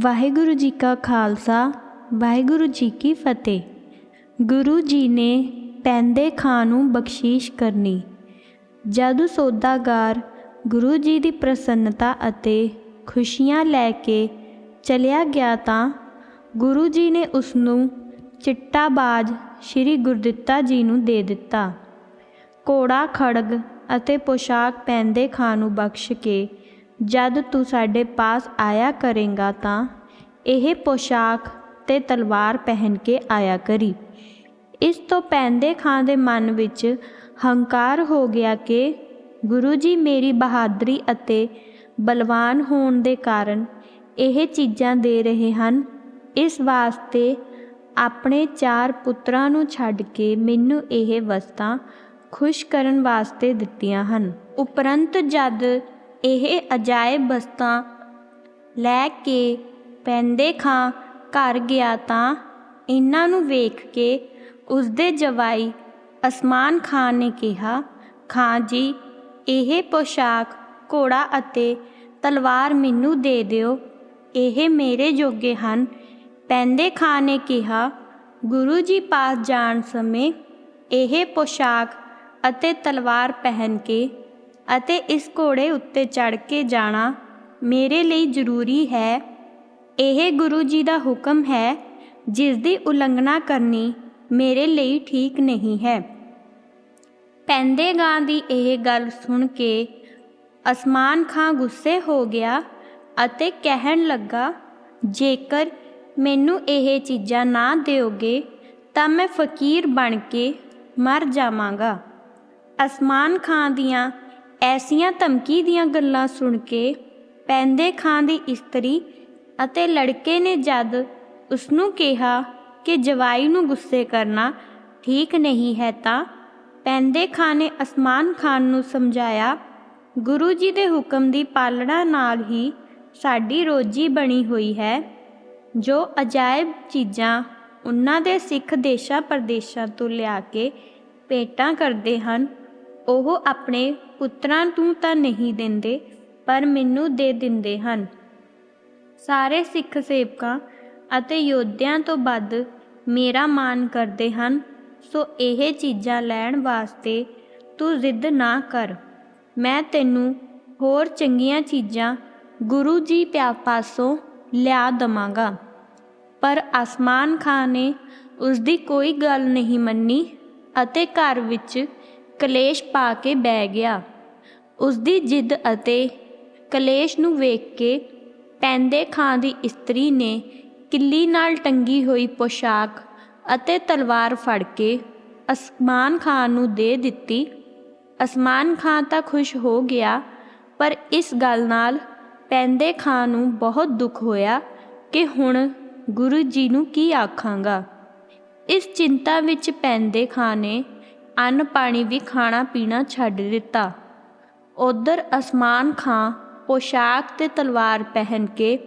ਵਾਹਿਗੁਰੂ ਜੀ ਕਾ ਖਾਲਸਾ, ਵਾਹਿਗੁਰੂ ਜੀ ਕੀ ਫਤਿਹ। ਗੁਰੂ ਜੀ ਨੇ ਪੈਂਦੇ ਖਾਂ ਨੂੰ ਬਖਸ਼ੀਸ਼ ਕਰਨੀ। ਜਦ ਸੌਦਾਗਰ ਗੁਰੂ ਜੀ ਦੀ ਪ੍ਰਸੰਨਤਾ ਅਤੇ ਖੁਸ਼ੀਆਂ ਲੈ ਕੇ ਚਲਿਆ ਗਿਆ ਤਾਂ ਗੁਰੂ ਜੀ ਨੇ ਉਸ ਨੂੰ ਚਿੱਟਾ ਬਾਜ ਸ੍ਰੀ ਗੁਰਦਿੱਤਾ ਜੀ ਨੂੰ ਦੇ ਦਿੱਤਾ। ਕੋੜਾ ਖੜਗ ਅਤੇ ਪੋਸ਼ਾਕ ਪੈਂਦੇ ਖਾਂ ਨੂੰ ਬਖਸ਼ ਕੇ ਜਦ ਤੂੰ ਸਾਡੇ ਪਾਸ ਆਇਆ ਕਰੇਗਾ ਤਾਂ ਇਹ ਪੋਸ਼ਾਕ ਤੇ ਤਲਵਾਰ ਪਹਿਨ ਕੇ ਆਇਆ ਕਰੀ। ਇਸ ਤੋਂ ਪਹਿਨਦੇ ਖਾਂ ਦੇ ਮਨ ਵਿੱਚ ਹੰਕਾਰ ਹੋ ਗਿਆ ਕਿ ਗੁਰੂ ਜੀ ਮੇਰੀ ਬਹਾਦਰੀ ਅਤੇ ਬਲਵਾਨ ਹੋਣ ਦੇ ਕਾਰਨ ਇਹ ਚੀਜ਼ਾਂ ਦੇ ਰਹੇ ਹਨ। ਇਸ ਵਾਸਤੇ ਆਪਣੇ ਚਾਰ ਪੁੱਤਰਾਂ ਨੂੰ ਛੱਡ ਕੇ ਮੈਨੂੰ ਇਹ ਵਸਤਾਂ ਖੁਸ਼ ਕਰਨ ਵਾਸਤੇ ਦਿੱਤੀਆਂ ਹਨ। ਉਪਰੰਤ ਜਦ ਇਹ ਅਜਾਇਬ ਵਸਤਾਂ ਲੈ ਕੇ ਪੈਂਦੇ ਖਾਂ ਘਰ ਗਿਆ ਤਾਂ ਇਹਨਾਂ ਨੂੰ ਵੇਖ ਕੇ ਉਸਦੇ ਜਵਾਈ ਅਸਮਾਨ ਖਾਨ ਨੇ ਕਿਹਾ, ਖਾਂ ਜੀ, ਇਹ ਪੋਸ਼ਾਕ, ਘੋੜਾ ਅਤੇ ਤਲਵਾਰ ਮੈਨੂੰ ਦੇ ਦਿਓ। ਇਹ ਮੇਰੇ ਜੋਗੇ ਹਨ। ਪੈਂਦੇ ਖਾਂ ਨੇ ਕਿਹਾ, ਗੁਰੂ ਜੀ ਪਾਸ ਜਾਣ ਸਮੇਂ ਇਹ ਪੋਸ਼ਾਕ ਅਤੇ ਤਲਵਾਰ ਪਹਿਨ ਕੇ ਅਤੇ ਇਸ ਘੋੜੇ ਉੱਤੇ ਚੜ੍ਹ ਕੇ ਜਾਣਾ ਮੇਰੇ ਲਈ ਜ਼ਰੂਰੀ ਹੈ। ਇਹ ਗੁਰੂ ਜੀ ਦਾ ਹੁਕਮ ਹੈ, ਜਿਸ ਦੀ ਉਲੰਘਣਾ ਕਰਨੀ ਮੇਰੇ ਲਈ ਠੀਕ ਨਹੀਂ ਹੈ। ਪੈਂਦੇ ਗਾਂ ਦੀ ਇਹ ਗੱਲ ਸੁਣ ਕੇ ਅਸਮਾਨ ਖਾਂ ਗੁੱਸੇ ਹੋ ਗਿਆ ਅਤੇ ਕਹਿਣ ਲੱਗਾ, ਜੇਕਰ ਮੈਨੂੰ ਇਹ ਚੀਜ਼ਾਂ ਨਾ ਦਿਓਗੇ, ਤਾਂ ਮੈਂ ਫਕੀਰ ਬਣ ਕੇ ਮਰ ਜਾਵਾਂਗਾ। ਅਸਮਾਨ ਖਾਂ ਦੀਆਂ ਐਸੀਆਂ ਧਮਕੀ ਦੀਆਂ ਗੱਲਾਂ ਸੁਣ ਕੇ ਪੈਂਦੇ ਖਾਂ ਦੀ ਇਸਤਰੀ ਅਤੇ ਲੜਕੇ ਨੇ ਜਦ ਉਸ ਨੂੰ ਕਿਹਾ ਕਿ ਜਵਾਈ ਨੂੰ ਗੁੱਸੇ ਕਰਨਾ ਠੀਕ ਨਹੀਂ ਹੈ ਤਾਂ ਪੈਂਦੇ ਖਾਂ ਨੇ ਅਸਮਾਨ ਖਾਨ ਨੂੰ ਸਮਝਾਇਆ, ਗੁਰੂ ਜੀ ਦੇ ਹੁਕਮ ਦੀ ਪਾਲਣਾ ਨਾਲ ਹੀ ਸਾਡੀ ਰੋਜੀ ਬਣੀ ਹੋਈ ਹੈ। ਜੋ ਅਜਾਇਬ ਚੀਜ਼ਾਂ ਉਹਨਾਂ ਦੇ ਸਿੱਖ ਦੇਸ਼ਾਂ ਪ੍ਰਦੇਸ਼ਾਂ ਤੋਂ ਲਿਆ ਕੇ ਭੇਟਾਂ ਕਰਦੇ ਹਨ ਉਹ ਆਪਣੇ ਪੁੱਤਰਾਂ ਨੂੰ ਤਾਂ ਨਹੀਂ ਦਿੰਦੇ, ਪਰ ਮੈਨੂੰ ਦੇ ਦਿੰਦੇ ਹਨ। ਸਾਰੇ ਸਿੱਖ ਸੇਵਕਾਂ ਅਤੇ ਯੋਧਿਆਂ ਤੋਂ ਵੱਧ ਮੇਰਾ ਮਾਣ ਕਰਦੇ ਹਨ, ਸੋ ਇਹ ਚੀਜ਼ਾਂ ਲੈਣ ਵਾਸਤੇ ਤੂੰ ਜ਼ਿੱਦ ਨਾ ਕਰ। ਮੈਂ ਤੈਨੂੰ ਹੋਰ ਚੰਗੀਆਂ ਚੀਜ਼ਾਂ ਗੁਰੂ ਜੀ ਪਿਆ ਪਾਸੋਂ ਲਿਆ ਦਵਾਂਗਾ। ਪਰ ਅਸਮਾਨ ਖਾਨ ਨੇ ਉਸ ਦੀ ਕੋਈ ਗੱਲ ਨਹੀਂ ਮੰਨੀ ਅਤੇ ਘਰ ਵਿੱਚ ਕਲੇਸ਼ ਪਾ ਕੇ ਬਹਿ ਗਿਆ। ਉਸ ਦੀ ਜਿੱਦ ਅਤੇ ਕਲੇਸ਼ ਨੂੰ ਵੇਖ ਕੇ ਪੈਂਦੇ ਖਾਂ ਦੀ ਇਸਤਰੀ ਨੇ ਕਿੱਲੀ ਨਾਲ ਟੰਗੀ ਹੋਈ ਪੋਸ਼ਾਕ ਅਤੇ ਤਲਵਾਰ ਫੜ ਕੇ ਅਸਮਾਨ ਖਾਨ ਨੂੰ ਦੇ ਦਿੱਤੀ। ਅਸਮਾਨ ਖਾਨ ਤਾਂ ਖੁਸ਼ ਹੋ ਗਿਆ, ਪਰ ਇਸ ਗੱਲ ਨਾਲ ਪੈਂਦੇ ਖਾਂ ਨੂੰ ਬਹੁਤ ਦੁੱਖ ਹੋਇਆ ਕਿ ਹੁਣ ਗੁਰੂ ਜੀ ਨੂੰ ਕੀ ਆਖਾਂਗਾ। ਇਸ ਚਿੰਤਾ ਵਿੱਚ ਪੈਂਦੇ ਖਾਂ ਨੇ ਅੰਨ ਪਾਣੀ ਵੀ ਖਾਣਾ ਪੀਣਾ ਛੱਡ ਦਿੱਤਾ। ਉਧਰ ਅਸਮਾਨ ਖਾਂ ਪੋਸ਼ਾਕ ਤੇ ਤਲਵਾਰ ਪਹਿਨ ਕੇ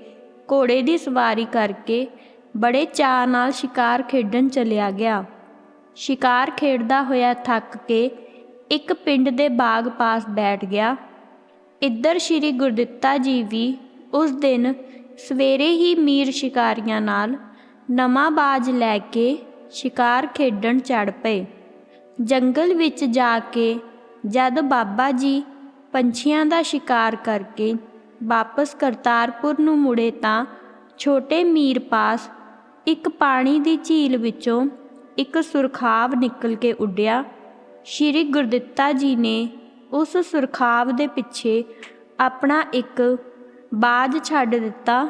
ਘੋੜੇ ਦੀ ਸਵਾਰੀ ਕਰਕੇ ਬੜੇ ਚਾਅ ਨਾਲ ਸ਼ਿਕਾਰ ਖੇਡਣ ਚਲਿਆ ਗਿਆ। ਸ਼ਿਕਾਰ ਖੇਡਦਾ ਹੋਇਆ ਥੱਕ ਕੇ ਇੱਕ ਪਿੰਡ ਦੇ ਬਾਗ ਪਾਸ ਬੈਠ ਗਿਆ। ਇੱਧਰ ਸ਼੍ਰੀ ਗੁਰਦਿੱਤਾ ਜੀ ਵੀ ਉਸ ਦਿਨ ਸਵੇਰੇ ਹੀ ਮੀਰ ਸ਼ਿਕਾਰੀਆਂ ਨਾਲ ਨਵਾਂ ਬਾਜ ਲੈ ਕੇ ਸ਼ਿਕਾਰ ਖੇਡਣ ਚੜ ਪਏ। ਜੰਗਲ ਵਿੱਚ ਜਾ ਕੇ ਜਦ ਬਾਬਾ ਜੀ ਪੰਛੀਆਂ ਦਾ ਸ਼ਿਕਾਰ ਕਰਕੇ ਵਾਪਸ ਕਰਤਾਰਪੁਰ ਨੂੰ ਮੁੜੇ ਤਾਂ ਛੋਟੇ ਮੀਰ ਪਾਸ ਇੱਕ ਪਾਣੀ ਦੀ ਝੀਲ ਵਿੱਚੋਂ ਇੱਕ ਸੁਰਖਾਵ ਨਿਕਲ ਕੇ ਉੱਡਿਆ। ਸ਼੍ਰੀ ਗੁਰਦਿੱਤਾ ਜੀ ਨੇ ਉਸ ਸੁਰਖਾਵ ਦੇ ਪਿੱਛੇ ਆਪਣਾ ਇੱਕ ਬਾਜ ਛੱਡ ਦਿੱਤਾ।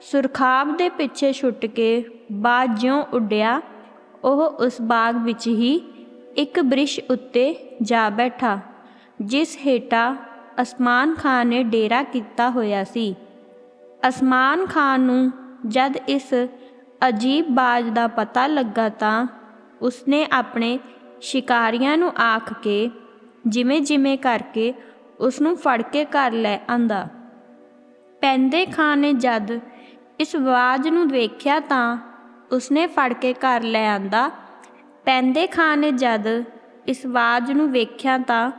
ਸੁਰਖਾਵ ਦੇ ਪਿੱਛੇ ਛੁੱਟ ਕੇ ਬਾਜ ਜਿਉਂ ਉੱਡਿਆ, ਉਹ ਉਸ ਬਾਗ ਵਿੱਚ ਹੀ ਇੱਕ ਬ੍ਰਿਸ਼ ਉੱਤੇ ਜਾ ਬੈਠਾ, ਜਿਸ ਹੇਠਾਂ ਅਸਮਾਨ ਖਾਨ ਨੇ ਡੇਰਾ ਕੀਤਾ ਹੋਇਆ ਸੀ। ਅਸਮਾਨ ਖਾਨ ਨੂੰ ਜਦ ਇਸ ਅਜੀਬ ਬਾਜ ਦਾ ਪਤਾ ਲੱਗਾ ਤਾਂ ਉਸਨੇ ਆਪਣੇ ਸ਼ਿਕਾਰੀਆਂ ਨੂੰ ਆਖ ਕੇ ਜਿਵੇਂ ਜਿਵੇਂ ਕਰਕੇ ਉਸ ਨੂੰ ਫੜ ਕੇ ਘਰ ਲੈ ਆਂਦਾ। ਪੈਂਦੇ ਖਾਨ ਨੇ ਜਦ ਇਸ ਆਵਾਜ਼ ਨੂੰ ਵੇਖਿਆ ਤਾਂ ਉਸਨੇ ਫੜ ਕੇ ਘਰ ਲੈ ਆਂਦਾ ਪੈਂਦੇ ਖਾਨ ਨੇ ਜਦ ਇਸ ਆਵਾਜ਼ ਨੂੰ ਵੇਖਿਆ ਤਾਂ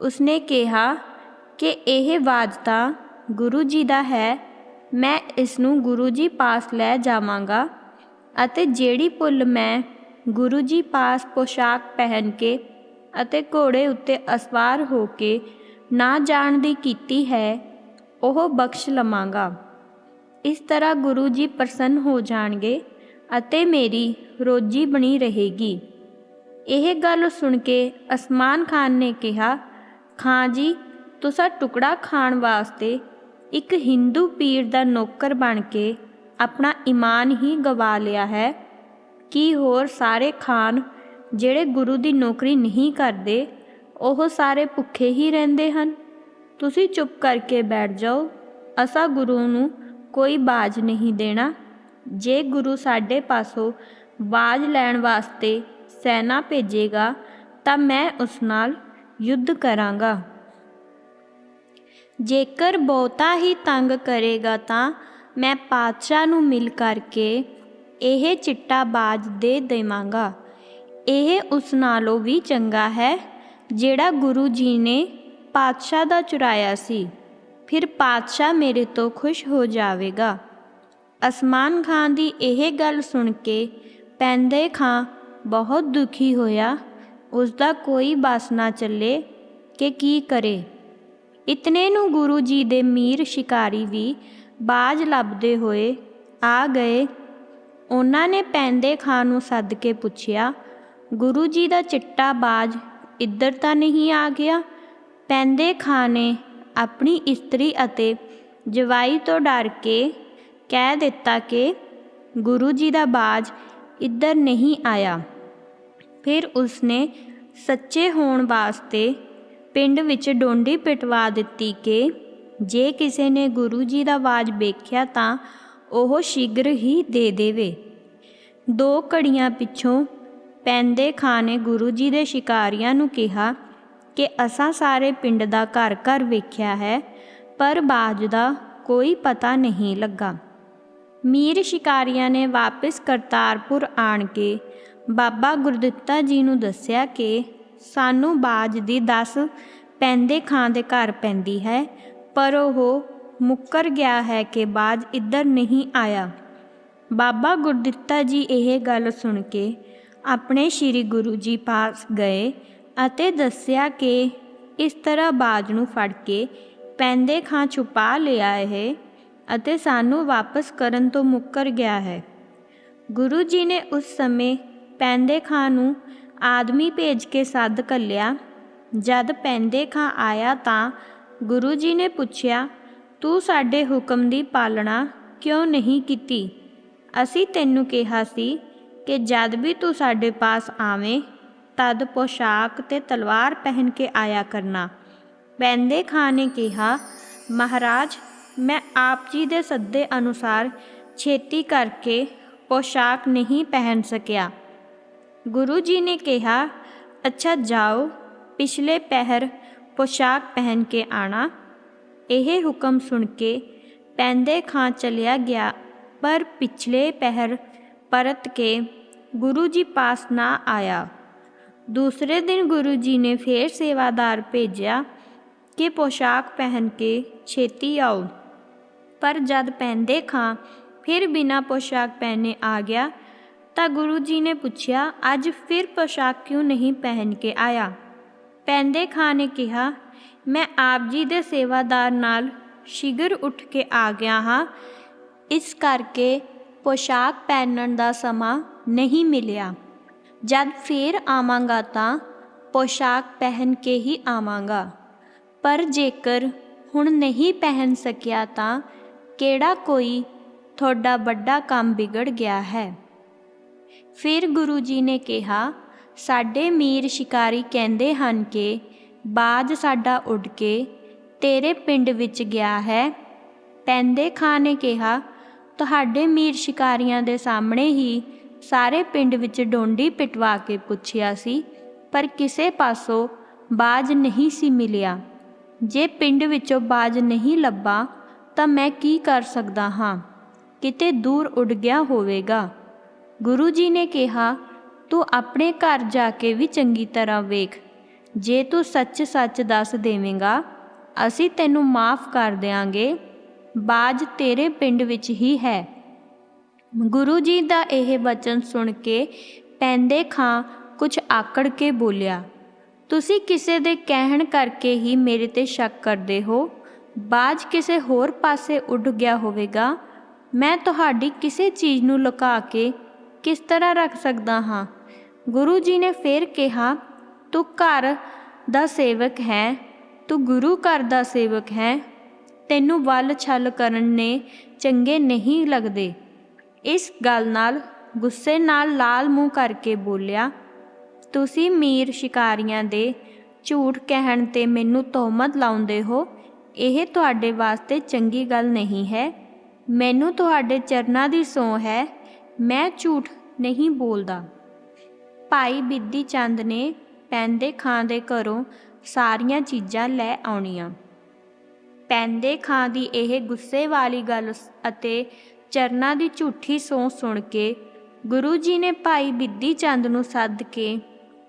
ਉਸਨੇ ਕਿਹਾ ਕਿ ਇਹ ਆਵਾਜ਼ ਤਾਂ ਗੁਰੂ ਜੀ ਦਾ ਹੈ, ਮੈਂ ਇਸ ਨੂੰ ਗੁਰੂ ਜੀ ਪਾਸ ਲੈ ਜਾਵਾਂਗਾ ਅਤੇ ਜਿਹੜੀ ਭੁੱਲ ਮੈਂ ਗੁਰੂ ਜੀ ਪਾਸ ਪੋਸ਼ਾਕ ਪਹਿਨ ਕੇ ਅਤੇ ਘੋੜੇ ਉੱਤੇ ਅਸਵਾਰ ਹੋ ਕੇ ਨਾ ਜਾਣ ਦੀ ਕੀਤੀ ਹੈ, ਉਹ ਬਖਸ਼ ਲਵਾਂਗਾ। ਇਸ ਤਰ੍ਹਾਂ ਗੁਰੂ ਜੀ ਪ੍ਰਸੰਨ ਹੋ ਜਾਣਗੇ ਅਤੇ ਮੇਰੀ ਰੋਜੀ ਬਣੀ ਰਹੇਗੀ। ਇਹ ਗੱਲ ਸੁਣ ਕੇ ਅਸਮਾਨ ਖਾਨ ਨੇ ਕਿਹਾ, ਖਾਂ ਜੀ, ਤੁਸੀਂ ਟੁਕੜਾ ਖਾਣ ਵਾਸਤੇ ਇੱਕ ਹਿੰਦੂ ਪੀਰ ਦਾ ਨੌਕਰ ਬਣ ਕੇ ਆਪਣਾ ਈਮਾਨ ਹੀ ਗਵਾ ਲਿਆ ਹੈ। ਕੀ ਹੋਰ ਸਾਰੇ ਖਾਨ ਜਿਹੜੇ ਗੁਰੂ ਦੀ ਨੌਕਰੀ ਨਹੀਂ ਕਰਦੇ, ਉਹ ਸਾਰੇ ਭੁੱਖੇ ਹੀ ਰਹਿੰਦੇ ਹਨ? ਤੁਸੀਂ ਚੁੱਪ ਕਰਕੇ ਬੈਠ ਜਾਓ। ਅਸਾਂ ਗੁਰੂ ਨੂੰ ਕੋਈ ਬਾਜ ਨਹੀਂ ਦੇਣਾ। ਜੇ ਗੁਰੂ ਸਾਡੇ ਪਾਸੋਂ ਬਾਜ ਲੈਣ ਵਾਸਤੇ ਸੈਨਾ ਭੇਜੇਗਾ ਤਾਂ ਮੈਂ ਉਸ ਨਾਲ ਯੁੱਧ ਕਰਾਂਗਾ। ਜੇਕਰ ਬਹੁਤਾ ਹੀ ਤੰਗ ਕਰੇਗਾ ਤਾਂ ਮੈਂ ਪਾਤਸ਼ਾਹ ਨੂੰ ਮਿਲ ਕਰਕੇ ਇਹ ਚਿੱਟਾ ਬਾਜ ਦੇ ਦੇਵਾਂਗਾ। ਇਹ ਉਸ ਨਾਲੋਂ ਵੀ ਚੰਗਾ ਹੈ ਜਿਹੜਾ ਗੁਰੂ ਜੀ ਨੇ ਪਾਤਸ਼ਾਹ ਦਾ ਚੁਰਾਇਆ ਸੀ। ਫਿਰ ਪਾਤਸ਼ਾਹ ਮੇਰੇ ਤੋਂ ਖੁਸ਼ ਹੋ ਜਾਵੇਗਾ। ਅਸਮਾਨ ਖਾਨ ਦੀ ਇਹ ਗੱਲ ਸੁਣ ਕੇ ਪੈਂਦੇ ਖਾਂ ਬਹੁਤ ਦੁਖੀ ਹੋਇਆ। ਉਸ ਦਾ ਕੋਈ ਬਸ ਨਾ ਚੱਲੇ ਕਿ ਕੀ ਕਰੇ। ਇਤਨੇ ਨੂੰ ਗੁਰੂ ਜੀ ਦੇ ਮੀਰ ਸ਼ਿਕਾਰੀ ਵੀ ਬਾਜ ਲੱਭਦੇ ਹੋਏ ਆ ਗਏ। ਉਹਨਾਂ ਨੇ ਪੈਂਦੇ ਖਾਂ ਨੂੰ ਸੱਦ ਕੇ ਪੁੱਛਿਆ, ਗੁਰੂ ਜੀ ਦਾ ਚਿੱਟਾ ਬਾਜ ਇੱਧਰ ਤਾਂ ਨਹੀਂ ਆ ਗਿਆ? ਪੈਂਦੇ ਖਾਂ ਨੇ ਆਪਣੀ ਇਸਤਰੀ ਅਤੇ ਜਵਾਈ ਤੋਂ ਡਰ ਕੇ ਕਹਿ ਦਿੱਤਾ ਕਿ ਗੁਰੂ ਜੀ ਦਾ ਬਾਜ ਇੱਧਰ ਨਹੀਂ ਆਇਆ। ਫਿਰ ਉਸਨੇ ਸੱਚੇ ਹੋਣ ਵਾਸਤੇ ਪਿੰਡ ਵਿੱਚ ਡੋਂਡੀ ਪਿਟਵਾ ਦਿੱਤੀ ਕਿ ਜੇ ਕਿਸੇ ਨੇ ਗੁਰੂ ਜੀ ਦਾ ਆਵਾਜ਼ ਵੇਖਿਆ ਤਾਂ ਉਹ ਸ਼ੀਘਰ ਹੀ ਦੇ ਦੇਵੇ। ਦੋ ਘੜੀਆਂ ਪਿੱਛੋਂ ਪੈਂਦੇ ਖਾਂ ਨੇ ਗੁਰੂ ਜੀ ਦੇ ਸ਼ਿਕਾਰੀਆਂ ਨੂੰ ਕਿਹਾ ਕਿ ਅਸਾਂ ਸਾਰੇ ਪਿੰਡ ਦਾ ਘਰ ਘਰ ਵੇਖਿਆ ਹੈ, ਪਰ ਬਾਜ ਦਾ ਕੋਈ ਪਤਾ ਨਹੀਂ ਲੱਗਾ। ਮੀਰ ਸ਼ਿਕਾਰੀਆਂ ਨੇ ਵਾਪਸ ਕਰਤਾਰਪੁਰ ਆਣ ਕੇ ਬਾਬਾ ਗੁਰਦਿੱਤਾ ਜੀ ਨੂੰ ਦੱਸਿਆ ਕਿ ਸਾਨੂੰ ਬਾਜ ਦੀ ਦੱਸ ਪੈਂਦੇ ਖਾਂ ਦੇ ਘਰ ਪੈਂਦੀ ਹੈ, ਪਰ ਉਹ ਮੁੱਕਰ ਗਿਆ ਹੈ ਕਿ ਬਾਜ ਇੱਧਰ ਨਹੀਂ ਆਇਆ। ਬਾਬਾ ਗੁਰਦਿੱਤਾ ਜੀ ਇਹ ਗੱਲ ਸੁਣ ਕੇ ਆਪਣੇ ਸ੍ਰੀ ਗੁਰੂ ਜੀ ਪਾਸ ਗਏ ਅਤੇ ਦੱਸਿਆ ਕਿ ਇਸ ਤਰ੍ਹਾਂ ਬਾਜ ਨੂੰ ਫੜ ਕੇ ਪੈਂਦੇ ਖਾਂ ਛੁਪਾ ਲਿਆ ਹੈ ਅਤੇ ਸਾਨੂੰ ਵਾਪਸ ਕਰਨ ਤੋਂ ਮੁੱਕਰ ਗਿਆ ਹੈ। ਗੁਰੂ ਜੀ ਨੇ ਉਸ ਸਮੇਂ ਪੈਂਦੇ ਖਾਂ ਨੂੰ ਆਦਮੀ ਭੇਜ ਕੇ ਸੱਦ ਕੱਲਿਆ ਜਦ ਪੈਂਦੇ ਖਾਂ ਆਇਆ ਤਾਂ ਗੁਰੂ ਜੀ ਨੇ ਪੁੱਛਿਆ, ਤੂੰ ਸਾਡੇ ਹੁਕਮ ਦੀ ਪਾਲਣਾ ਕਿਉਂ ਨਹੀਂ ਕੀਤੀ? ਅਸੀਂ ਤੈਨੂੰ ਕਿਹਾ ਸੀ ਕਿ ਜਦ ਵੀ ਤੂੰ ਸਾਡੇ ਪਾਸ ਆਵੇਂ, ਤਦ ਪੋਸ਼ਾਕ ਤੇ ਤਲਵਾਰ ਪਹਿਨ ਕੇ ਆਇਆ ਕਰਨਾ। ਪੈਂਦੇ ਖਾਂ ਨੇ ਕਿਹਾ, ਮਹਾਰਾਜ ਮੈਂ ਆਪ ਜੀ ਦੇ ਸੱਦੇ ਅਨੁਸਾਰ ਛੇਤੀ ਕਰਕੇ ਪੋਸ਼ਾਕ ਨਹੀਂ ਪਹਿਨ ਸਕਿਆ। ਗੁਰੂ ਜੀ ਨੇ ਕਿਹਾ, ਅੱਛਾ, ਜਾਓ, ਪਿਛਲੇ ਪਹਿਰ ਪੋਸ਼ਾਕ ਪਹਿਨ ਕੇ ਆਣਾ। ਇਹ ਹੁਕਮ ਸੁਣ ਕੇ ਪੈਂਦੇ ਖਾਂ ਚਲਿਆ ਗਿਆ, ਪਰ ਪਿਛਲੇ ਪਹਿਰ ਪਰਤ ਕੇ ਗੁਰੂ ਜੀ ਪਾਸ ਨਾ ਆਇਆ। ਦੂਸਰੇ ਦਿਨ ਗੁਰੂ ਜੀ ਨੇ ਫੇਰ ਸੇਵਾਦਾਰ ਭੇਜਿਆ ਕਿ ਪੋਸ਼ਾਕ ਪਹਿਨ ਕੇ ਛੇਤੀ ਆਓ। ਪਰ ਜਦ ਪਹਿਨਦੇ ਖਾਂ ਫਿਰ ਬਿਨਾ ਪੋਸ਼ਾਕ ਪਹਿਨੇ ਆ ਗਿਆ, ਤਾਂ ਗੁਰੂ ਜੀ ਨੇ ਪੁੱਛਿਆ, ਅੱਜ ਫਿਰ ਪੋਸ਼ਾਕ ਕਿਉਂ ਨਹੀਂ ਪਹਿਨ ਕੇ ਆਇਆ? ਪੈਂਦੇ ਖਾਂ ਨੇ ਕਿਹਾ, ਮੈਂ ਆਪ ਜੀ ਦੇ ਸੇਵਾਦਾਰ ਨਾਲ ਸ਼ਿਗਰ ਉੱਠ ਕੇ ਆ ਗਿਆ ਹਾਂ। ਇਸ ਕਰਕੇ ਪੋਸ਼ਾਕ ਪਹਿਨਣ ਦਾ ਸਮਾਂ ਨਹੀਂ ਮਿਲਿਆ। ਜਦ ਫੇਰ ਆਵਾਂਗਾ ਤਾਂ ਪੋਸ਼ਾਕ ਪਹਿਨ ਕੇ ਹੀ ਆਵਾਂਗਾ। ਪਰ ਜੇਕਰ ਹੁਣ ਨਹੀਂ ਪਹਿਨ ਸਕਿਆ ਤਾਂ ਕਿਹੜਾ ਕੋਈ ਤੁਹਾਡਾ ਵੱਡਾ ਕੰਮ ਵਿਗੜ ਗਿਆ ਹੈ? ਫਿਰ ਗੁਰੂ ਜੀ ਨੇ ਕਿਹਾ, ਸਾਡੇ ਮੀਰ ਸ਼ਿਕਾਰੀ ਕਹਿੰਦੇ ਹਨ ਕਿ ਬਾਜ ਸਾਡਾ ਉੱਡ ਕੇ ਤੇਰੇ ਪਿੰਡ ਵਿੱਚ ਗਿਆ ਹੈ। ਪੈਂਦੇ ਖਾਂ ਨੇ ਕਿਹਾ, ਤੁਹਾਡੇ ਮੀਰ ਸ਼ਿਕਾਰੀਆਂ ਦੇ ਸਾਹਮਣੇ ਹੀ ਸਾਰੇ ਪਿੰਡ ਵਿੱਚ ਡੋਂਡੀ ਪਿਟਵਾ ਕੇ ਪੁੱਛਿਆ ਸੀ, ਪਰ ਕਿਸੇ ਪਾਸੋਂ ਬਾਜ ਨਹੀਂ ਸੀ ਮਿਲਿਆ। ਜੇ ਪਿੰਡ ਵਿੱਚੋਂ ਬਾਜ ਨਹੀਂ ਲੱਭਾ ਤਾਂ ਮੈਂ ਕੀ ਕਰ ਸਕਦਾ ਹਾਂ? ਕਿਤੇ ਦੂਰ ਉੱਡ ਗਿਆ ਹੋਵੇਗਾ। ਗੁਰੂ ਜੀ ਨੇ ਕਿਹਾ, ਤੂੰ ਆਪਣੇ ਘਰ ਜਾ ਕੇ ਵੀ ਚੰਗੀ ਤਰ੍ਹਾਂ ਵੇਖ। ਜੇ ਤੂੰ ਸੱਚ-ਸੱਚ ਦੱਸ ਦੇਵੇਂਗਾ, ਅਸੀਂ ਤੈਨੂੰ ਮਾਫ ਕਰ ਦੇਵਾਂਗੇ ਬਾਜ ਤੇਰੇ ਪਿੰਡ ਵਿੱਚ ਹੀ ਹੈ। ਗੁਰੂ ਜੀ ਦਾ ਇਹ ਵਚਨ ਸੁਣ ਕੇ ਪੈਂਦੇ ਖਾਂ ਕੁਝ ਆਕੜ ਕੇ ਬੋਲਿਆ, ਤੁਸੀਂ ਕਿਸੇ ਦੇ ਕਹਿਣ ਕਰਕੇ ਹੀ ਮੇਰੇ ਤੇ ਸ਼ੱਕ ਕਰਦੇ ਹੋ? ਬਾਜ ਕਿਸੇ ਹੋਰ ਪਾਸੇ ਉੱਡ ਗਿਆ ਹੋਵੇਗਾ, ਮੈਂ ਤੁਹਾਡੀ ਕਿਸੇ ਚੀਜ਼ ਨੂੰ ਲੁਕਾ ਕੇ ਕਿਸ ਤਰ੍ਹਾਂ ਰੱਖ ਸਕਦਾ ਹਾਂ? ਗੁਰੂ ਜੀ ਨੇ ਫੇਰ ਕਿਹਾ, ਤੂੰ ਘਰ ਦਾ ਸੇਵਕ ਹੈ, ਤੂੰ ਗੁਰੂ ਘਰ ਦਾ ਸੇਵਕ ਹੈ, ਤੈਨੂੰ ਵੱਲ ਛਲ ਕਰਨ ਨੇ ਚੰਗੇ ਨਹੀਂ ਲੱਗਦੇ। ਇਸ ਗੱਲ ਨਾਲ ਗੁੱਸੇ ਨਾਲ ਲਾਲ ਮੂੰਹ ਕਰਕੇ ਬੋਲਿਆ, ਤੁਸੀਂ ਮੀਰ ਸ਼ਿਕਾਰੀਆਂ ਦੇ ਝੂਠ ਕਹਿਣ ਤੇ ਮੈਨੂੰ ਤੋਹਮਤ ਲਾਉਂਦੇ ਹੋ? ਇਹ ਤੁਹਾਡੇ ਵਾਸਤੇ ਚੰਗੀ ਗੱਲ ਨਹੀਂ ਹੈ। ਮੈਨੂੰ ਤੁਹਾਡੇ ਚਰਨਾਂ ਦੀ ਸੌਂ ਹੈ। ਮੈਂ ਝੂਠ ਨਹੀਂ ਬੋਲਦਾ। ਭਾਈ ਬਿੱਦੀ ਚੰਦ ਨੇ ਪੈਂਦੇ ਖਾਂ ਦੇ ਘਰੋਂ ਸਾਰੀਆਂ ਚੀਜ਼ਾਂ ਲੈ ਆਉਣੀਆਂ। ਪੈਂਦੇ ਖਾਂ ਦੀ ਇਹ ਗੁੱਸੇ ਵਾਲੀ ਗੱਲ ਅਤੇ ਚਰਨਾਂ ਦੀ ਝੂਠੀ ਸੌਂ ਸੁਣ ਕੇ ਗੁਰੂ ਜੀ ਨੇ ਭਾਈ ਬਿੱਦੀ ਚੰਦ ਨੂੰ ਸੱਦ ਕੇ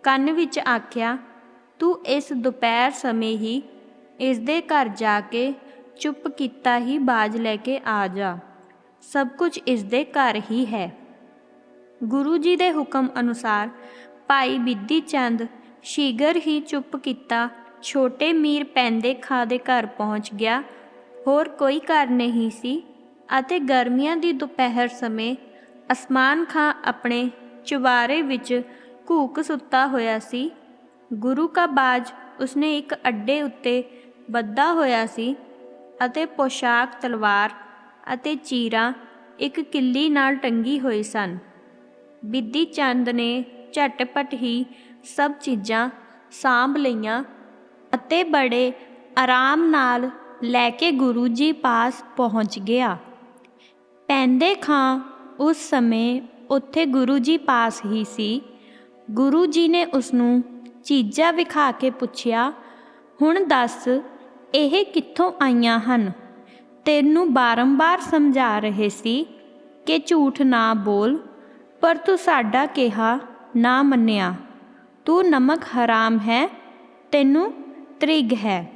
ਕੰਨ ਵਿੱਚ ਆਖਿਆ, ਤੂੰ ਇਸ ਦੁਪਹਿਰ ਸਮੇਂ ਹੀ ਇਸ ਦੇ ਘਰ ਜਾ ਕੇ ਚੁੱਪ ਕੀਤਾ ਹੀ ਬਾਜ ਲੈ ਕੇ ਆ ਜਾ। ਸਭ ਕੁਝ ਇਸ ਦੇ ਘਰ ਹੀ ਹੈ। ਗੁਰੂ ਜੀ ਦੇ ਹੁਕਮ ਅਨੁਸਾਰ ਭਾਈ ਬਿੱਦੀ ਚੰਦ ਸ਼ੀਗਰ ਹੀ ਚੁੱਪ ਕੀਤਾ, ਛੋਟੇ ਮੀਰ ਪੈਂਦੇ ਖਾਂ ਦੇ ਘਰ ਪਹੁੰਚ ਗਿਆ। ਹੋਰ ਕੋਈ ਘਰ ਨਹੀਂ ਸੀ ਅਤੇ ਗਰਮੀਆਂ ਦੀ ਦੁਪਹਿਰ ਸਮੇਂ ਅਸਮਾਨ ਖਾਂ ਆਪਣੇ ਚੁਬਾਰੇ ਵਿੱਚ ਘੂਕ ਸੁੱਤਾ ਹੋਇਆ ਸੀ। ਗੁਰੂ ਕਾ ਬਾਜ ਉਸਨੇ ਇੱਕ ਅੱਡੇ ਉੱਤੇ ਬੱਧਾ ਹੋਇਆ ਸੀ ਅਤੇ ਪੋਸ਼ਾਕ, ਤਲਵਾਰ ਅਤੇ ਚੀਰਾ ਇੱਕ ਕਿੱਲੀ ਨਾਲ ਟੰਗੀ ਹੋਈ ਸਨ। ਬਿੱਦੀ ਚੰਦ ਨੇ ਝਟਪਟ ਹੀ ਸਭ ਚੀਜ਼ਾਂ ਸਾਂਭ ਲਈਆਂ ਅਤੇ ਬੜੇ ਆਰਾਮ ਨਾਲ ਲੈ ਕੇ ਗੁਰੂ ਜੀ ਪਾਸ ਪਹੁੰਚ ਗਿਆ। ਪੈਂਦੇ ਖਾਂ ਉਸ ਸਮੇਂ ਉੱਥੇ ਗੁਰੂ ਜੀ ਪਾਸ ਹੀ ਸੀ। ਗੁਰੂ ਜੀ ਨੇ ਉਸ ਨੂੰ ਚੀਜ਼ਾਂ ਵਿਖਾ ਕੇ ਪੁੱਛਿਆ, ਹੁਣ ਦੱਸ ਇਹ ਕਿੱਥੋਂ ਆਈਆਂ ਹਨ? ਤੈਨੂੰ ਬਾਰੰਬਾਰ ਸਮਝਾ ਰਹੇ ਸੀ ਕਿ ਝੂਠ ਨਾ ਬੋਲ, ਪਰ ਤੂੰ ਸਾਡਾ ਕਿਹਾ ਨਾ ਮੰਨਿਆ। ਤੂੰ ਨਮਕ ਹਰਾਮ ਹੈ, ਤੈਨੂੰ ਤ੍ਰਿਗ ਹੈ।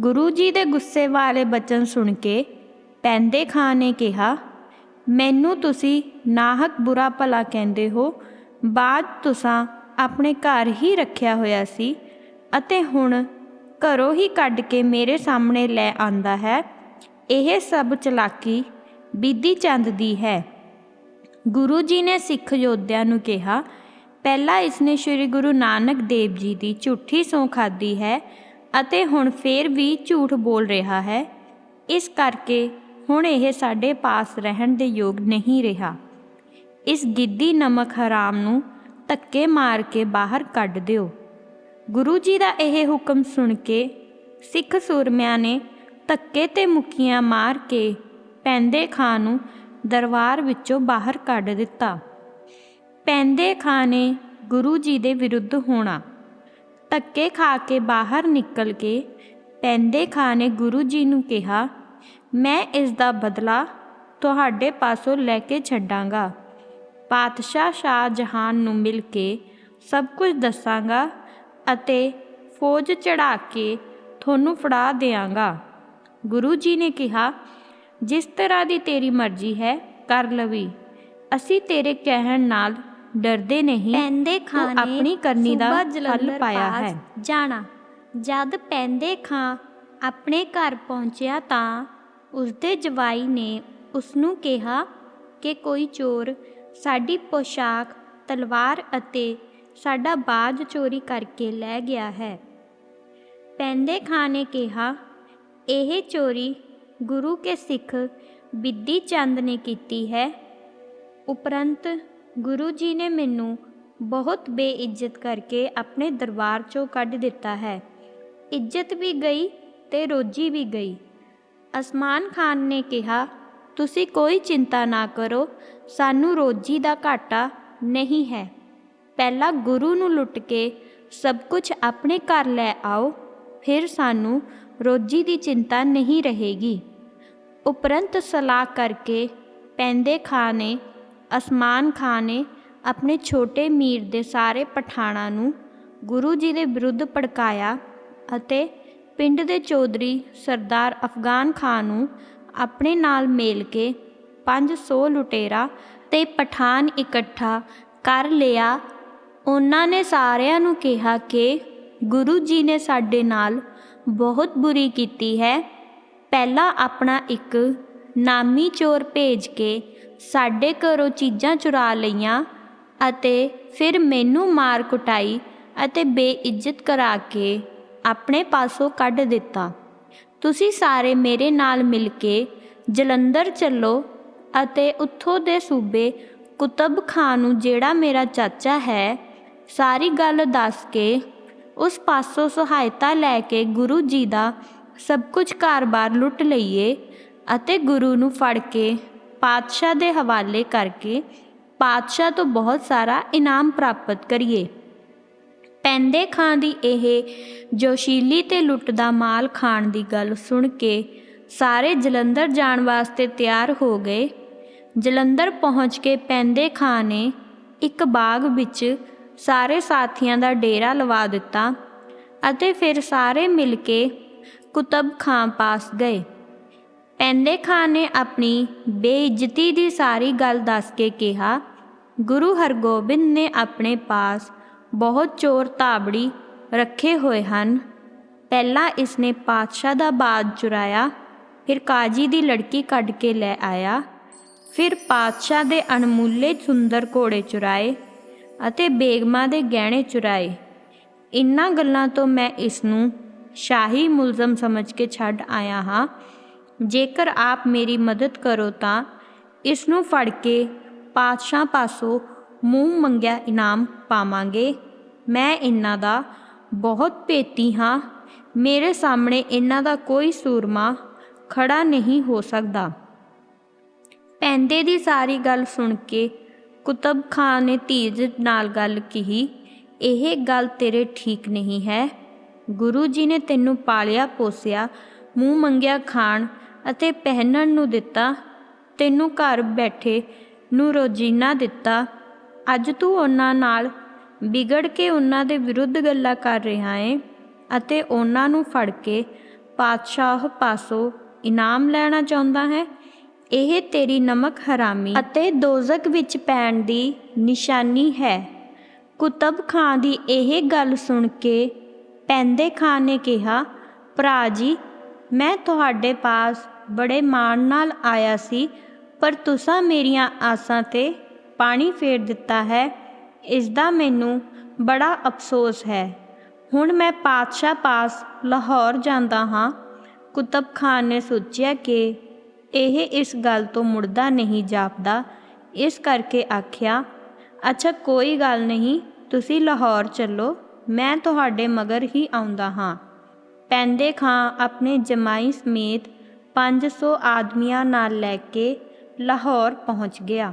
ਗੁਰੂ ਜੀ ਦੇ ਗੁੱਸੇ ਵਾਲੇ ਬਚਨ ਸੁਣ ਕੇ ਪੈਂਦੇ ਖਾਂ ਨੇ ਕਿਹਾ, ਮੈਨੂੰ ਤੁਸੀਂ ਨਾਹਕ ਬੁਰਾ ਭਲਾ ਕਹਿੰਦੇ ਹੋ। ਬਾਅਦ ਤੁਸਾਂ ਆਪਣੇ ਘਰ ਹੀ ਰੱਖਿਆ ਹੋਇਆ ਸੀ ਅਤੇ ਹੁਣ ਘਰੋਂ ਹੀ ਕੱਢ ਕੇ ਮੇਰੇ ਸਾਹਮਣੇ ਲੈ ਆਂਦਾ ਹੈ। ਇਹ ਸਭ ਚਲਾਕੀ ਬੀਦੀ ਚੰਦ ਦੀ ਹੈ। ਗੁਰੂ ਜੀ ਨੇ ਸਿੱਖ ਯੋਧਿਆਂ ਨੂੰ ਕਿਹਾ, ਪਹਿਲਾਂ ਇਸਨੇ ਸ੍ਰੀ ਗੁਰੂ ਨਾਨਕ ਦੇਵ ਜੀ ਦੀ ਝੂਠੀ ਸੌਂ ਖਾਦੀ ਹੈ ਅਤੇ ਹੁਣ ਫੇਰ ਵੀ ਝੂਠ ਬੋਲ ਰਿਹਾ ਹੈ। ਇਸ ਕਰਕੇ ਹੁਣ ਇਹ ਸਾਡੇ ਪਾਸ ਰਹਿਣ ਦੇ ਯੋਗ ਨਹੀਂ ਰਿਹਾ। ਇਸ ਗਿੱਦੀ ਨਮਕ ਹਰਾਮ ਨੂੰ ਧੱਕੇ ਮਾਰ ਕੇ ਬਾਹਰ ਕੱਢ ਦਿਓ। ਗੁਰੂ ਜੀ ਦਾ ਇਹ ਹੁਕਮ ਸੁਣ ਕੇ ਸਿੱਖ ਸੂਰਮਿਆਂ ਨੇ ਧੱਕੇ ਤੇ ਮੁੱਕੀਆਂ ਮਾਰ ਕੇ ਪੈਂਦੇ ਖਾਂ ਨੂੰ ਦਰਬਾਰ ਵਿੱਚੋਂ ਬਾਹਰ ਕੱਢ ਦਿੱਤਾ। ਪੈਂਦੇ ਖਾਂ ਨੇ ਗੁਰੂ ਜੀ ਦੇ ਵਿਰੁੱਧ ਹੋਣਾ। ਧੱਕੇ ਖਾ ਕੇ ਬਾਹਰ ਨਿਕਲ ਕੇ ਪੈਂਦੇ ਖਾਂ ਨੇ ਗੁਰੂ ਜੀ ਨੂੰ ਕਿਹਾ, ਮੈਂ ਇਸ ਦਾ ਬਦਲਾ ਤੁਹਾਡੇ ਪਾਸੋਂ ਲੈ ਕੇ ਛੱਡਾਂਗਾ। ਪਾਤਸ਼ਾਹ ਸ਼ਾਹ ਜਹਾਨ ਨੂੰ ਮਿਲ ਕੇ ਸਭ ਕੁਝ ਦੱਸਾਂਗਾ ਅਤੇ ਫੌਜ ਚੜਾ ਕੇ ਤੁਹਾਨੂੰ ਫੜਾ ਦਿਆਂਗਾ। ਗੁਰੂ ਜੀ ਨੇ ਕਿਹਾ ਜਿਸ ਤਰ੍ਹਾਂ ਦੀ ਤੇਰੀ ਮਰਜ਼ੀ ਹੈ ਕਰ ਲਵੀ। ਅਸੀਂ ਤੇਰੇ ਕਹਿਣ ਨਾਲ ਡਰਦੇ ਨਹੀਂ। ਪੈਂਦੇ ਤੂੰ ਖਾਂ ਨੇ ਆਪਣੀ ਕਰਨੀ ਦਾ ਹੱਲ ਪਾਇਆ ਹੈ। ਜਾਣਾ। ਜਦ ਪੈਂਦੇ ਖਾਂ ਆਪਣੇ ਘਰ ਪਹੁੰਚਿਆ ਤਾਂ ਉਸਦੇ ਜਵਾਈ ਨੇ ਉਸ ਨੂੰ ਕਿਹਾ ਕਿ ਕੋਈ ਚੋਰ ਸਾਡੀ ਪੋਸ਼ਾਕ ਤਲਵਾਰ ਅਤੇ ਸਾਡਾ ਬਾਜ ਚੋਰੀ ਕਰਕੇ ਲੈ ਗਿਆ ਹੈ। ਪੈਂਦੇ ਖਾਂ ਨੇ ਕਿਹਾ, ਇਹ ਚੋਰੀ ਗੁਰੂ ਕੇ ਸਿੱਖ ਬਿੱਦੀ ਚੰਦ ਨੇ ਕੀਤੀ ਹੈ। ਉਪਰੰਤ ਗੁਰੂ ਜੀ ਨੇ ਮੈਨੂੰ ਬਹੁਤ ਬੇਇੱਜ਼ਤ ਕਰਕੇ ਆਪਣੇ ਦਰਬਾਰ ਚੋਂ ਕੱਢ ਦਿੱਤਾ ਹੈ। ਇੱਜ਼ਤ ਵੀ ਗਈ ਤੇ ਰੋਜੀ ਵੀ ਗਈ। ਅਸਮਾਨ ਖਾਨ ਨੇ ਕਿਹਾ, ਤੁਸੀਂ ਕੋਈ ਚਿੰਤਾ ਨਾ ਕਰੋ, ਸਾਨੂੰ ਰੋਜੀ ਦਾ ਘਾਟਾ ਨਹੀਂ ਹੈ। ਪਹਿਲਾਂ ਗੁਰੂ ਨੂੰ ਲੁੱਟ ਕੇ ਸਭ ਕੁਝ ਆਪਣੇ ਘਰ ਲੈ ਆਓ, ਫਿਰ ਸਾਨੂੰ ਰੋਜੀ ਦੀ ਚਿੰਤਾ ਨਹੀਂ ਰਹੇਗੀ। ਉਪਰੰਤ ਸਲਾਹ ਕਰਕੇ ਪੈਂਦੇ ਖਾਂ ਨੇ ਅਸਮਾਨ ਖਾਂ ਨੇ ਆਪਣੇ ਛੋਟੇ ਮੀਰ ਦੇ ਸਾਰੇ ਪਠਾਣਾਂ ਨੂੰ ਗੁਰੂ ਜੀ ਦੇ ਵਿਰੁੱਧ ਭੜਕਾਇਆ ਅਤੇ ਪਿੰਡ ਦੇ ਚੌਧਰੀ ਸਰਦਾਰ ਅਫਗਾਨ ਖਾਨ ਨੂੰ ਆਪਣੇ ਨਾਲ ਮੇਲ ਕੇ 500 ਲੁਟੇਰਾ ਤੇ ਪਠਾਨ ਇਕੱਠਾ ਕਰ ਲਿਆ ਉਹਨਾਂ ਨੇ ਸਾਰਿਆਂ ਨੂੰ ਕਿਹਾ ਕਿ ਗੁਰੂ ਜੀ ਨੇ ਸਾਡੇ ਨਾਲ ਬਹੁਤ ਬੁਰੀ ਕੀਤੀ ਹੈ। ਪਹਿਲਾਂ ਆਪਣਾ ਇੱਕ ਨਾਮੀ ਚੋਰ ਭੇਜ ਕੇ ਸਾਡੇ ਘਰੋਂ ਚੀਜ਼ਾਂ ਚੁਰਾ ਲਈਆਂ ਅਤੇ ਫਿਰ ਮੈਨੂੰ ਮਾਰ ਕੁਟਾਈ ਅਤੇ ਬੇਇੱਜ਼ਤ ਕਰਾ ਕੇ ਆਪਣੇ ਪਾਸੋਂ ਕੱਢ ਦਿੱਤਾ। ਤੁਸੀਂ ਸਾਰੇ ਮੇਰੇ ਨਾਲ ਮਿਲ ਕੇ ਜਲੰਧਰ ਚੱਲੋ ਅਤੇ ਉੱਥੋਂ ਦੇ ਸੂਬੇ ਕੁਤਬ ਖਾਨ ਨੂੰ ਜਿਹੜਾ ਮੇਰਾ ਚਾਚਾ ਹੈ ਸਾਰੀ ਗੱਲ ਦੱਸ ਕੇ ਉਸ ਪਾਸੋਂ ਸਹਾਇਤਾ ਲੈ ਕੇ ਗੁਰੂ ਜੀ ਦਾ ਸਭ ਕੁਝ ਘਰ-ਬਾਰ ਲੁੱਟ ਲਈਏ ਅਤੇ ਗੁਰੂ ਨੂੰ ਫੜ ਕੇ ਪਾਤਸ਼ਾਹ ਦੇ ਹਵਾਲੇ ਕਰਕੇ ਪਾਤਸ਼ਾਹ ਤੋਂ ਬਹੁਤ ਸਾਰਾ ਇਨਾਮ ਪ੍ਰਾਪਤ ਕਰੀਏ। ਪੈਂਦੇ ਖਾਂ ਦੀ ਇਹ ਜੋਸ਼ੀਲੀ ਤੇ ਲੁੱਟ ਦਾ ਮਾਲ ਖਾਣ ਦੀ ਗੱਲ ਸੁਣ ਕੇ ਸਾਰੇ ਜਲੰਧਰ ਜਾਣ ਵਾਸਤੇ ਤਿਆਰ ਹੋ ਗਏ। ਜਲੰਧਰ ਪਹੁੰਚ ਕੇ ਪੈਂਦੇ ਖਾਂ ਨੇ ਇੱਕ ਬਾਗ ਵਿੱਚ ਸਾਰੇ ਸਾਥੀਆਂ ਦਾ ਡੇਰਾ ਲਵਾ ਦਿੱਤਾ ਅਤੇ ਫਿਰ ਸਾਰੇ ਮਿਲ ਕੇ ਕੁਤਬ ਖਾਂ ਪਾਸ ਗਏ। ਪੈਂਦੇ ਖਾਂ ਨੇ ਆਪਣੀ ਬੇਇੱਜ਼ਤੀ ਦੀ ਸਾਰੀ ਗੱਲ ਦੱਸ ਕੇ ਕਿਹਾ, ਗੁਰੂ ਹਰਗੋਬਿੰਦ ਨੇ ਆਪਣੇ ਪਾਸ ਬਹੁਤ ਚੋਰ ਤਾਬੜੀ ਰੱਖੇ ਹੋਏ ਹਨ। ਪਹਿਲਾਂ ਇਸਨੇ ਪਾਤਸ਼ਾਹ ਦਾ ਬਾਜ ਚੁਰਾਇਆ, ਫਿਰ ਕਾਜੀ ਦੀ ਲੜਕੀ ਕੱਢ ਕੇ ਲੈ ਆਇਆ, ਫਿਰ ਪਾਤਸ਼ਾਹ ਦੇ ਅਣਮੁੱਲੇ ਸੁੰਦਰ ਘੋੜੇ ਚੁਰਾਏ ਅਤੇ ਬੇਗਮਾਂ ਦੇ ਗਹਿਣੇ ਚੁਰਾਏ। ਇਨ੍ਹਾਂ ਗੱਲਾਂ ਤੋਂ ਮੈਂ ਇਸ ਨੂੰ ਸ਼ਾਹੀ ਮੁਲਜ਼ਮ ਸਮਝ ਕੇ ਛੱਡ ਆਇਆ ਹਾਂ। ਜੇਕਰ ਆਪ ਮੇਰੀ ਮਦਦ ਕਰੋ ਤਾਂ ਇਸ ਨੂੰ ਫੜ ਕੇ ਪਾਤਸ਼ਾਹ ਪਾਸੋਂ ਮੂੰਹ ਮੰਗਿਆ ਇਨਾਮ ਪਾਵਾਂਗੇ। ਮੈਂ ਇਹਨਾਂ ਦਾ ਬਹੁਤ ਭੇਤੀ ਹਾਂ। ਮੇਰੇ ਸਾਹਮਣੇ ਇਹਨਾਂ ਦਾ ਕੋਈ ਸੂਰਮਾ ਖੜਾ ਨਹੀਂ ਹੋ ਸਕਦਾ। ਪੈਂਦੇ ਦੀ ਸਾਰੀ ਗੱਲ ਸੁਣ ਕੇ ਕੁਤਬ ਖਾਨ ਨੇ ਧੀਰਜ ਨਾਲ ਗੱਲ ਕਹੀ, ਇਹ ਗੱਲ ਤੇਰੇ ਠੀਕ ਨਹੀਂ ਹੈ। ਗੁਰੂ ਜੀ ਨੇ ਤੈਨੂੰ ਪਾਲਿਆ, ਪੋਸਿਆ, ਮੂੰਹ ਮੰਗਿਆ ਖਾਣ ਅਤੇ ਪਹਿਨਣ ਨੂੰ ਦਿੱਤਾ। ਤੈਨੂੰ ਘਰ ਬੈਠੇ ਨੂੰ ਰੋਜ਼ੀਨਾ ਦਿੱਤਾ। ਅੱਜ ਤੂੰ ਉਹਨਾਂ ਨਾਲ ਵਿਗੜ ਕੇ ਉਹਨਾਂ ਦੇ ਵਿਰੁੱਧ ਗੱਲਾਂ ਕਰ ਰਿਹਾ ਏ ਅਤੇ ਉਹਨਾਂ ਨੂੰ ਫੜ ਕੇ ਪਾਤਸ਼ਾਹ ਪਾਸੋਂ ਇਨਾਮ ਲੈਣਾ ਚਾਹੁੰਦਾ ਹੈ। ਇਹ ਤੇਰੀ ਨਮਕ ਹਰਾਮੀ ਅਤੇ ਦੋਜ਼ਕ ਵਿੱਚ ਪੈਣ ਦੀ ਨਿਸ਼ਾਨੀ ਹੈ। ਕੁਤਬ ਖਾਂ ਦੀ ਇਹ ਗੱਲ ਸੁਣ ਕੇ ਪੈਂਦੇ ਖਾਨ ਨੇ ਕਿਹਾ, ਭਰਾ ਜੀ, ਮੈਂ ਤੁਹਾਡੇ ਪਾਸ ਬੜੇ ਮਾਣ ਨਾਲ ਆਇਆ ਸੀ, ਪਰ ਤੁਸੀਂ ਮੇਰੀਆਂ ਆਸਾਂ ਤੇ ਪਾਣੀ ਫੇਰ ਦਿੱਤਾ ਹੈ। ਇਸ ਦਾ ਮੈਨੂੰ ਬੜਾ ਅਫਸੋਸ ਹੈ। ਹੁਣ ਮੈਂ ਪਾਤਸ਼ਾਹ ਪਾਸ ਲਾਹੌਰ ਜਾਂਦਾ ਹਾਂ। ਕੁਤਬ ਖਾਨ ਨੇ ਸੋਚਿਆ ਕਿ ਇਹ ਇਸ ਗੱਲ ਤੋਂ ਮੁੜਦਾ ਨਹੀਂ ਜਾਪਦਾ। ਇਸ ਕਰਕੇ ਆਖਿਆ, ਅੱਛਾ, ਕੋਈ ਗੱਲ ਨਹੀਂ, ਤੁਸੀਂ ਲਾਹੌਰ ਚੱਲੋ, ਮੈਂ ਤੁਹਾਡੇ ਮਗਰ ਹੀ ਆਉਂਦਾ ਹਾਂ। ਪੈਂਦੇ ਖਾਂ ਆਪਣੇ ਜਮਾਈ ਸਮੇਤ 500 ਆਦਮੀਆਂ ਨਾਲ ਲੈ ਕੇ ਲਾਹੌਰ ਪਹੁੰਚ ਗਿਆ।